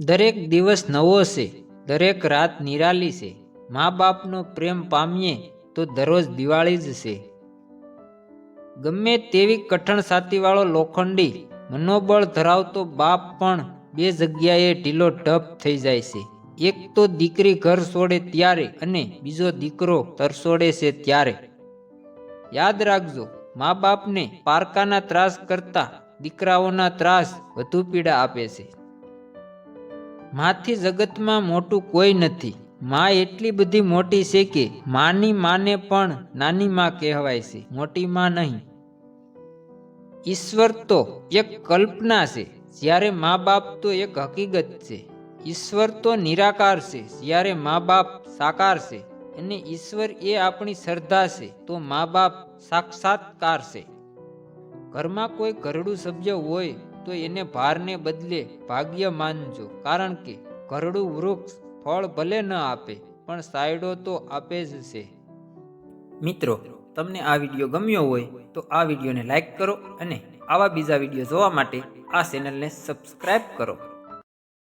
દરેક દિવસ નવો છે, દરેક રાત નિરાલી છે. મા બાપનો પ્રેમ પામીએ તો દરરોજ દિવાળી જ છે. ગમે તેવી કઠણ સાથીવાળો લોખંડી મનોબળ ધરાવતો બાપ પણ બે જગ્યાએ ઢીલો ઢપ થઈ જાય છે. એક તો દીકરી ઘર છોડે ત્યારે અને બીજો દીકરો તરસોડે છે ત્યારે. યાદ રાખજો, મા બાપને પારકાના ત્રાસ કરતા દીકરાઓના ત્રાસ વધુ પીડા આપે છે. માથી જગતમાં મોટું કોઈ નથી. માં એટલી બધી મોટી છે કે માની માને પણ નાની માં કહેવાય છે, મોટી માં નહીં. ઈશ્વર તો એક કલ્પના છે, જ્યારે મા બાપ તો એક હકીકત છે. ઈશ્વર તો નિરાકાર છે, જ્યારે મા બાપ સાકાર છે. અને ઈશ્વર એ આપણી શ્રદ્ધા છે, તો મા બાપ સાક્ષાત્કાર છે. ઘરમાં કોઈ ઘરડું સભ્ય હોય તો એને ભારને બદલે ભાગ્ય માનજો. કારણ કે ઘરડું વૃક્ષ ફળ ભલે ન આપે, પણ સાયડો તો આપે જ છે. મિત્રો, તમને આ વીડિયો ગમ્યો હોય તો આ વિડીયોને લાઈક કરો અને આવા બીજા વીડિયો જોવા માટે આ ચેનલને સબસ્ક્રાઈબ કરો.